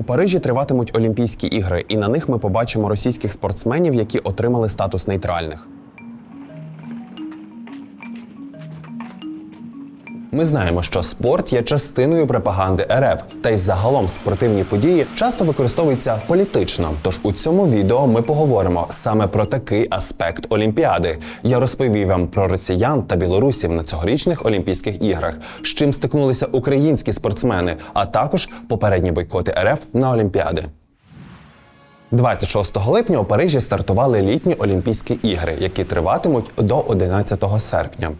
У Парижі триватимуть Олімпійські ігри, і на них ми побачимо російських спортсменів, які отримали статус нейтральних. Ми знаємо, що спорт є частиною пропаганди РФ, та й загалом спортивні події часто використовуються політично. Тож у цьому відео ми поговоримо саме про такий аспект Олімпіади. Я розповів вам про росіян та білорусів на цьогорічних Олімпійських іграх, з чим стикнулися українські спортсмени, а також попередні бойкоти РФ на Олімпіади. 26 липня у Парижі стартували літні Олімпійські ігри, які триватимуть до 11 серпня.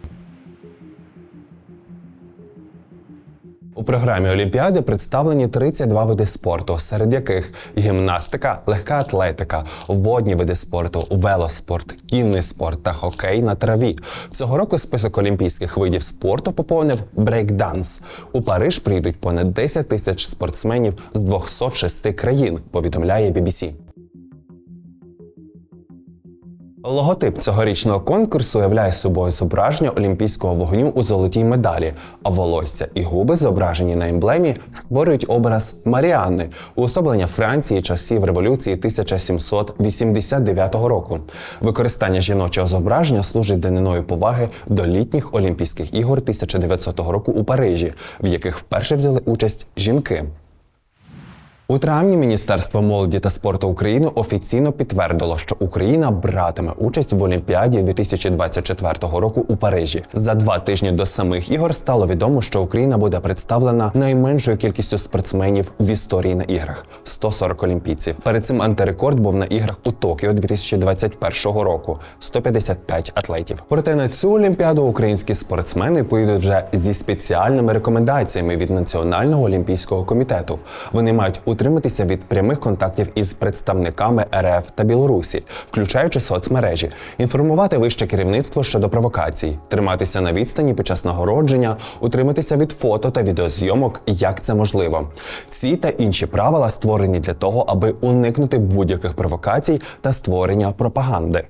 У програмі Олімпіади представлені 32 види спорту, серед яких гімнастика, легка атлетика, водні види спорту, велоспорт, кінний спорт та хокей на траві. Цього року список олімпійських видів спорту поповнив брейкданс. У Париж прийдуть понад 10 тисяч спортсменів з 206 країн. Повідомляє BBC. Логотип цьогорічного конкурсу являє собою зображення олімпійського вогню у золотій медалі, а волосся і губи, зображені на емблемі, створюють образ Маріанни, уособлення Франції часів революції 1789 року. Використання жіночого зображення служить даниною поваги до літніх Олімпійських ігор 1900 року у Парижі, в яких вперше взяли участь жінки. У травні Міністерство молоді та спорту України офіційно підтвердило, що Україна братиме участь в Олімпіаді 2024 року у Парижі. За два тижні до самих ігор стало відомо, що Україна буде представлена найменшою кількістю спортсменів в історії на іграх 140 олімпійців. Перед цим антирекорд був на іграх у Токіо 2021 року 155 атлетів. Проте на цю олімпіаду українські спортсмени поїдуть вже зі спеціальними рекомендаціями від Національного олімпійського комітету. Вони мають утриматися від прямих контактів із представниками РФ та Білорусі, включаючи соцмережі, інформувати вище керівництво щодо провокацій, триматися на відстані під час нагородження, утриматися від фото та відеозйомок, як це можливо. Ці та інші правила створені для того, аби уникнути будь-яких провокацій та створення пропаганди.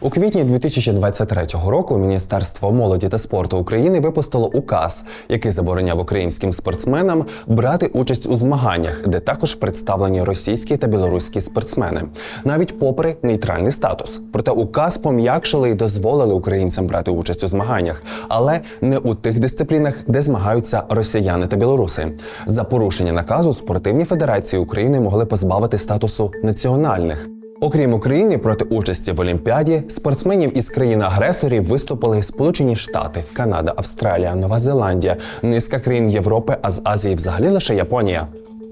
У квітні 2023 року Міністерство молоді та спорту України випустило указ, який забороняв українським спортсменам брати участь у змаганнях, де також представлені російські та білоруські спортсмени, навіть попри нейтральний статус. Проте указ пом'якшили і дозволили українцям брати участь у змаганнях, але не у тих дисциплінах, де змагаються росіяни та білоруси. За порушення наказу спортивні федерації України могли позбавити статусу національних. Окрім України, проти участі в Олімпіаді спортсменів із країн-агресорів виступили Сполучені Штати, Канада, Австралія, Нова Зеландія, низка країн Європи, а з Азії взагалі лише Японія.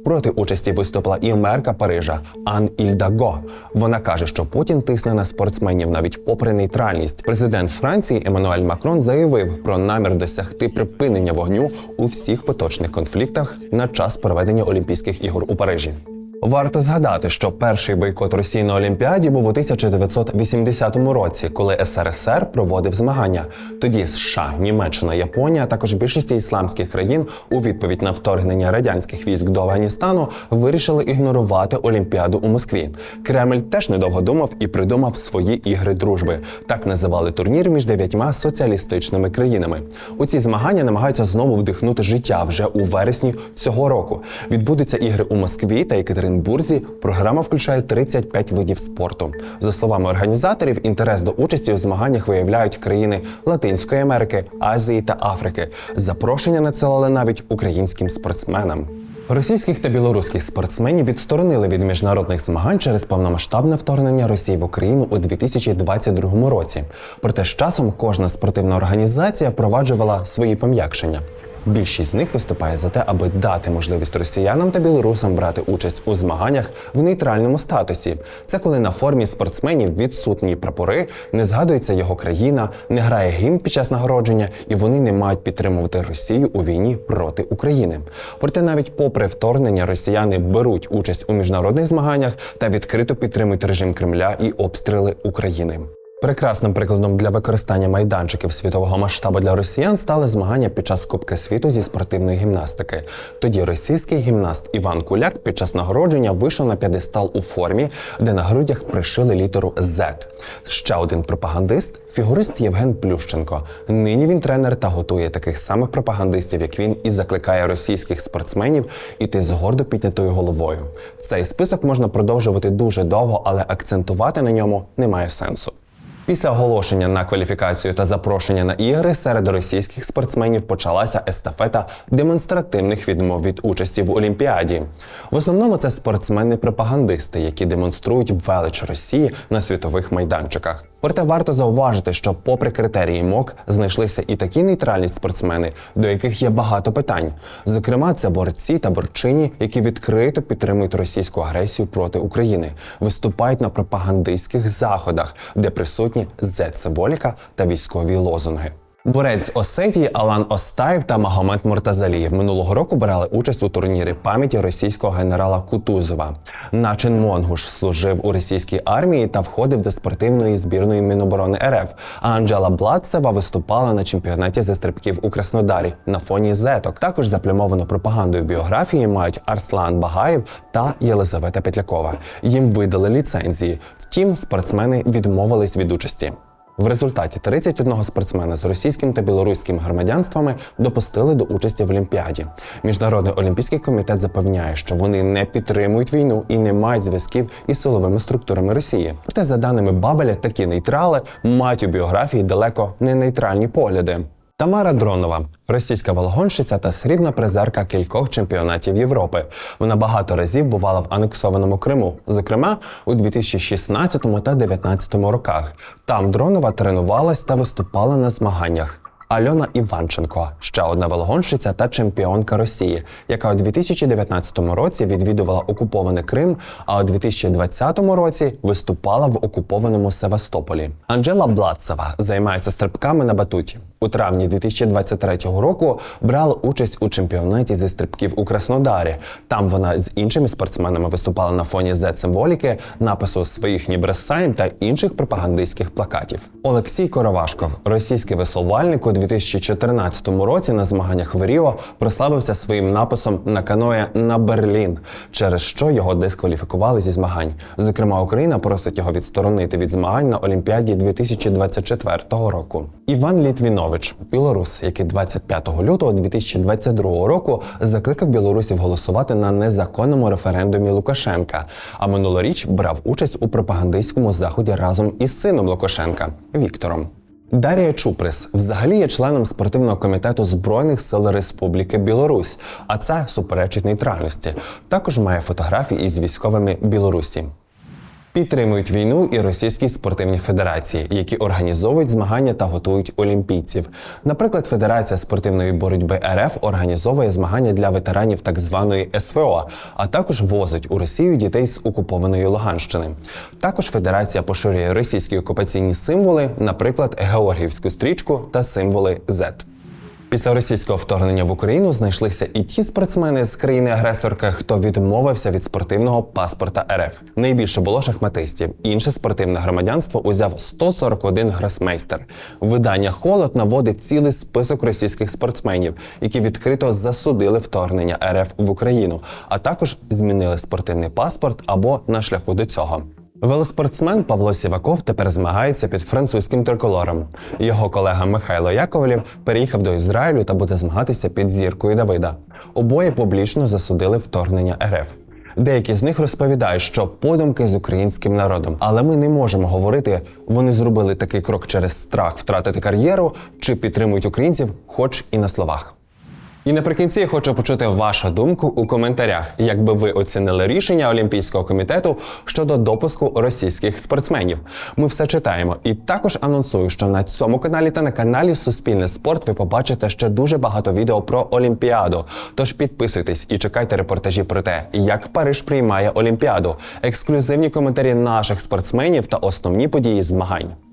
Проти участі виступила і мерка Парижа Ан Ільдаго. Вона каже, що Путін тисне на спортсменів навіть попри нейтральність. Президент Франції Еммануель Макрон заявив про намір досягти припинення вогню у всіх поточних конфліктах на час проведення Олімпійських ігор у Парижі. Варто згадати, що перший бойкот Росії на Олімпіаді був у 1980 році, коли СРСР проводив змагання. Тоді США, Німеччина, Японія, а також більшість ісламських країн у відповідь на вторгнення радянських військ до Афганістану вирішили ігнорувати Олімпіаду у Москві. Кремль теж недовго думав і придумав свої ігри дружби. Так називали турнір між дев'ятьма соціалістичними країнами. У ці змагання намагаються знову вдихнути життя вже у вересні цього року. Відбудуться ігри у Москві та Екатеринбурзі. Програма включає 35 видів спорту. За словами організаторів, інтерес до участі у змаганнях виявляють країни Латинської Америки, Азії та Африки. Запрошення надсилали навіть українським спортсменам. Російських та білоруських спортсменів відсторонили від міжнародних змагань через повномасштабне вторгнення Росії в Україну у 2022 році. Проте з часом кожна спортивна організація впроваджувала свої пом'якшення. Більшість з них виступає за те, аби дати можливість росіянам та білорусам брати участь у змаганнях в нейтральному статусі. Це коли на формі спортсменів відсутні прапори, не згадується його країна, не грає гімн під час нагородження, і вони не мають підтримувати Росію у війні проти України. Проте, навіть попри вторгнення, росіяни беруть участь у міжнародних змаганнях та відкрито підтримують режим Кремля і обстріли України. Прекрасним прикладом для використання майданчиків світового масштабу для росіян стали змагання під час Кубки світу зі спортивної гімнастики. Тоді російський гімнаст Іван Куляк під час нагородження вийшов на п'єдестал у формі, де на грудях пришили літеру Z. Ще один пропагандист фігурист Євген Плющенко. Нині він тренер та готує таких самих пропагандистів, як він, і закликає російських спортсменів іти з гордо піднятою головою. Цей список можна продовжувати дуже довго, але акцентувати на ньому немає сенсу. Після оголошення на кваліфікацію та запрошення на ігри серед російських спортсменів почалася естафета демонстративних відмов від участі в Олімпіаді. В основному це спортсмени-пропагандисти, які демонструють велич Росії на світових майданчиках. Проте варто зауважити, що, попри критерії МОК, знайшлися і такі нейтральні спортсмени, до яких є багато питань. Зокрема, це борці та борчині, які відкрито підтримують російську агресію проти України, виступають на пропагандистських заходах, де присутні зет символіка та військові лозунги. Борець з Осетії Алан Остаєв та Магомед Муртазалієв минулого року брали участь у турнірі пам'яті російського генерала Кутузова. Начин Монгуш служив у російській армії та входив до спортивної збірної Міноборони РФ. А Анджела Бладцева виступала на чемпіонаті зі стрибків у Краснодарі на фоні зеток. Також заплямовану пропагандою біографії мають Арслан Багаєв та Єлизавета Петлякова. Їм видали ліцензії. Втім, спортсмени відмовились від участі. В результаті 31 спортсмена з російським та білоруським громадянствами допустили до участі в Олімпіаді. Міжнародний олімпійський комітет запевняє, що вони не підтримують війну і не мають зв'язків із силовими структурами Росії. Проте, за даними Бабеля, такі нейтрали мають у біографії далеко не нейтральні погляди. Тамара Дронова, російська волгонщиця та срібна призерка кількох чемпіонатів Європи. Вона багато разів бувала в анексованому Криму, зокрема у 2016 та 2019 роках. Там Дронова тренувалась та виступала на змаганнях. Альона Іванченко, ще одна волгонщиця та чемпіонка Росії, яка у 2019 році відвідувала окупований Крим, а у 2020 році виступала в окупованому Севастополі. Анджела Бладцева займається стрибками на батуті. У травні 2023 року брала участь у чемпіонаті зі стрибків у Краснодарі. Там вона з іншими спортсменами виступала на фоні Z-символіки, напису своїх Нібресайм та інших пропагандистських плакатів. Олексій Коровашков, російський веслувальник, у 2014 році на змаганнях в Ріо прославився своїм написом на каное на Берлін, через що його дискваліфікували зі змагань. Зокрема, Україна просить його відсторонити від змагань на Олімпіаді 2024 року. Іван Літвінович, білорус, який 25 лютого 2022 року закликав білорусів голосувати на незаконному референдумі Лукашенка, а минулоріч брав участь у пропагандистському заході разом із сином Лукашенка Віктором. Дарія Чуприс взагалі є членом спортивного комітету Збройних сил Республіки Білорусь, а це суперечить нейтральності. Також має фотографії із військовими Білорусі. Підтримують війну і російські спортивні федерації, які організовують змагання та готують олімпійців. Наприклад, Федерація спортивної боротьби РФ організовує змагання для ветеранів так званої СВО, а також возить у Росію дітей з окупованої Луганщини. Також федерація поширює російські окупаційні символи, наприклад, Георгіївську стрічку та символи Z. Після російського вторгнення в Україну знайшлися і ті спортсмени з країни-агресорки, хто відмовився від спортивного паспорта РФ. Найбільше було шахматистів. Інше спортивне громадянство узяв 141 гросмейстер. Видання Холод наводить цілий список російських спортсменів, які відкрито засудили вторгнення РФ в Україну, а також змінили спортивний паспорт або на шляху до цього. Велоспортсмен Павло Сіваков тепер змагається під французьким триколором. Його колега Михайло Яковлів переїхав до Ізраїлю та буде змагатися під зіркою Давида. Обоє публічно засудили вторгнення РФ. Деякі з них розповідають, що подумки з українським народом, але ми не можемо говорити, вони зробили такий крок через страх втратити кар'єру чи підтримують українців, хоч і на словах. І наприкінці я хочу почути вашу думку у коментарях, як би ви оцінили рішення Олімпійського комітету щодо допуску російських спортсменів. Ми все читаємо. І також анонсую, що на цьому каналі та на каналі Суспільне спорт ви побачите ще дуже багато відео про Олімпіаду. Тож підписуйтесь і чекайте репортажі про те, як Париж приймає Олімпіаду, ексклюзивні коментарі наших спортсменів та основні події змагань.